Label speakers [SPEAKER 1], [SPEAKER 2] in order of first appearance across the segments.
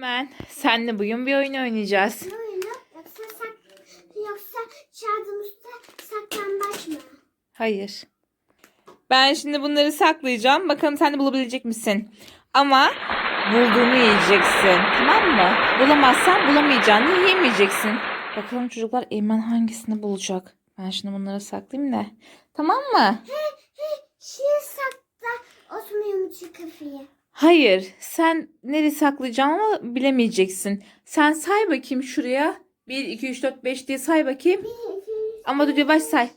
[SPEAKER 1] Hemen senle bugün bir oyun oynayacağız.
[SPEAKER 2] Ne oyunu? Yoksa sak yoksa şadımızda saklambaç mı?
[SPEAKER 1] Hayır. Ben şimdi bunları saklayacağım. Bakalım sen de bulabilecek misin? Ama bulduğunu yiyeceksin. Tamam mı? Bulamazsan bulamayacağını yiyemeyeceksin. Bakalım çocuklar Eymen hangisini bulacak? Ben şimdi bunları saklayayım da. Tamam mı?
[SPEAKER 2] Şiir sakla Osman Yumurta kafayı.
[SPEAKER 1] Hayır. Sen nereye saklayacağını bilemeyeceksin. Sen say bakayım şuraya. 1, 2, 3, 4, 5 diye say bakayım. Ama dur yavaş say.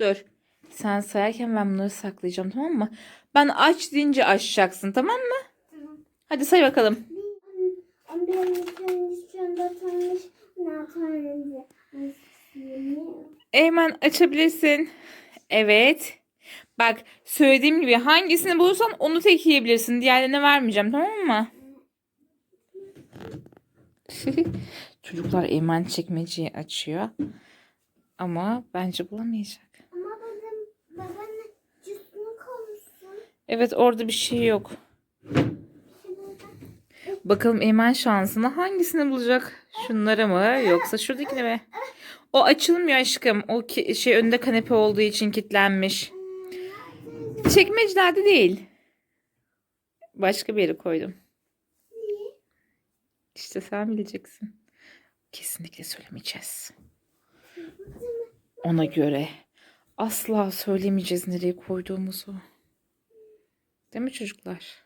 [SPEAKER 1] Dur. Sen sayarken ben bunları saklayacağım tamam mı? Ben aç deyince açacaksın tamam mı?
[SPEAKER 2] Tamam.
[SPEAKER 1] Hadi say bakalım.
[SPEAKER 2] 11, 12, 13, 14, 15, 16, 17, 18, 20.
[SPEAKER 1] Eymen açabilirsin. Evet. Bak söylediğim gibi hangisini bulursan onu tek yiyebilirsin. Diğerlerine vermeyeceğim tamam mı? Çocuklar Eymen çekmeceyi açıyor. Ama bence bulamayacak.
[SPEAKER 2] Ama benim babanın.
[SPEAKER 1] Evet orada bir şey yok. Bakalım Eymen şansına hangisini bulacak? Şunları mı yoksa şuradakini mi? O açılmıyor aşkım. O şey önünde kanepe olduğu için kilitlenmiş. Çekmecelerde değil. Başka bir yere koydum. İşte sen bileceksin. Kesinlikle söylemeyeceğiz. Ona göre asla söylemeyeceğiz nereye koyduğumuzu. Değil mi çocuklar?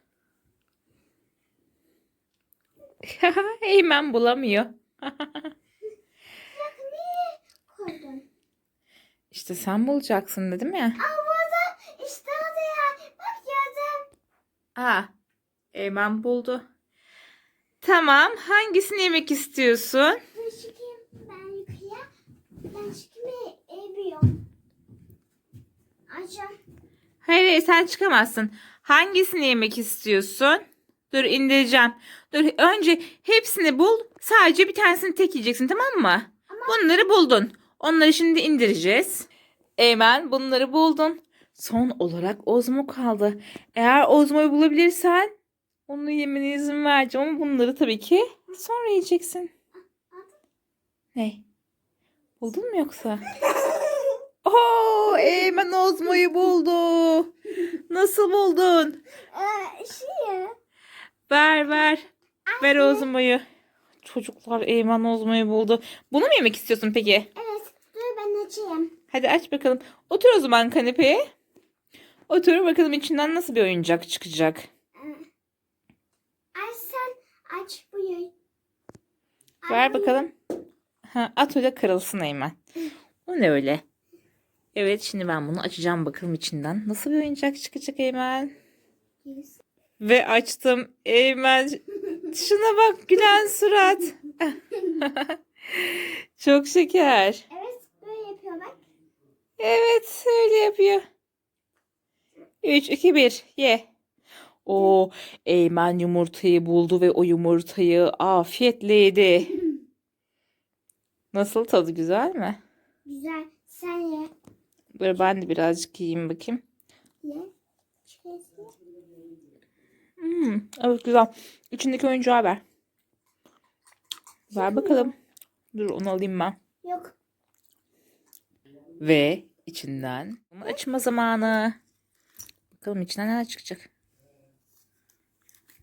[SPEAKER 1] Eymen bulamıyor. İşte sen bulacaksın dedim ya.
[SPEAKER 2] Aa burada işte orada ya. Bak gördüm.
[SPEAKER 1] Aa, Eymen buldu. Tamam, hangisini yemek istiyorsun?
[SPEAKER 2] Çıkayım ben eviyorum. Açım.
[SPEAKER 1] Hayır, hayır sen çıkamazsın. Hangisini yemek istiyorsun? Dur indireceğim. Dur önce hepsini bul. Sadece bir tanesini tek yiyeceksin tamam mı? Bunları buldun. Onları şimdi indireceğiz. Eymen bunları buldun. Son olarak Ozmo kaldı. Eğer Ozmo'yu bulabilirsen onu yemene izin vereceğim ama bunları tabii ki sonra yiyeceksin. Ne? Buldun mu yoksa? Oo, Eymen Ozmo'yu buldu. Nasıl buldun?
[SPEAKER 2] Ee, şey
[SPEAKER 1] Ver ver. Ver Ozmo'yu. Çocuklar Eymen Ozmo'yu buldu. Bunu mu yemek istiyorsun peki?
[SPEAKER 2] Evet. Dur ben açayım.
[SPEAKER 1] Hadi aç bakalım. Otur o zaman kanepeye. Otur bakalım içinden nasıl bir oyuncak çıkacak.
[SPEAKER 2] Ay sen aç buyur.
[SPEAKER 1] Ver bakalım. Ha, at öyle kırılsın Eymen. O ne öyle? Evet şimdi ben bunu açacağım bakalım içinden. Nasıl bir oyuncak çıkacak Eymen? Ve açtım Eymen. Şuna bak gülen surat. Çok şeker.
[SPEAKER 2] Evet böyle yapıyor bak.
[SPEAKER 1] Evet öyle yapıyor. 3, 2, 1 ye. O Eymen yumurtayı buldu ve o yumurtayı afiyetle yedi. Nasıl tadı güzel mi?
[SPEAKER 2] Güzel. Sen ye.
[SPEAKER 1] Böyle ben de birazcık yiyeyim bakayım.
[SPEAKER 2] Ye.
[SPEAKER 1] Hmm, evet güzel. İçindeki oyuncağı ver. Ver bakalım. Dur onu alayım ben.
[SPEAKER 2] Yok.
[SPEAKER 1] Ve içinden açma zamanı. Bakalım içinden neler çıkacak.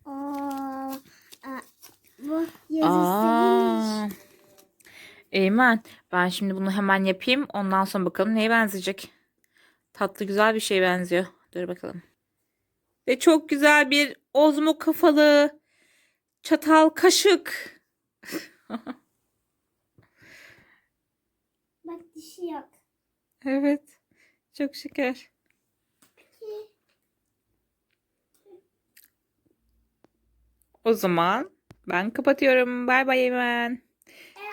[SPEAKER 2] Oo, aa, bu yazısı
[SPEAKER 1] Aa. Eymen ben şimdi bunu hemen yapayım. Ondan sonra bakalım neye benzeyecek. Tatlı güzel bir şeye benziyor. Dur bakalım. Ve çok güzel bir ozmo kafalı çatal kaşık.
[SPEAKER 2] Bak dişi yok.
[SPEAKER 1] Evet. Çok şeker. O zaman ben kapatıyorum. Bay bay Eymen.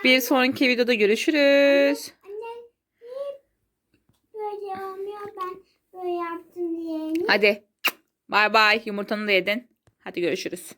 [SPEAKER 1] Bir sonraki videoda görüşürüz.
[SPEAKER 2] Anne böyle olmuyor ben böyle yaptım diye.
[SPEAKER 1] Hadi. Bay bay. Yumurtanı da yedin. Hadi görüşürüz.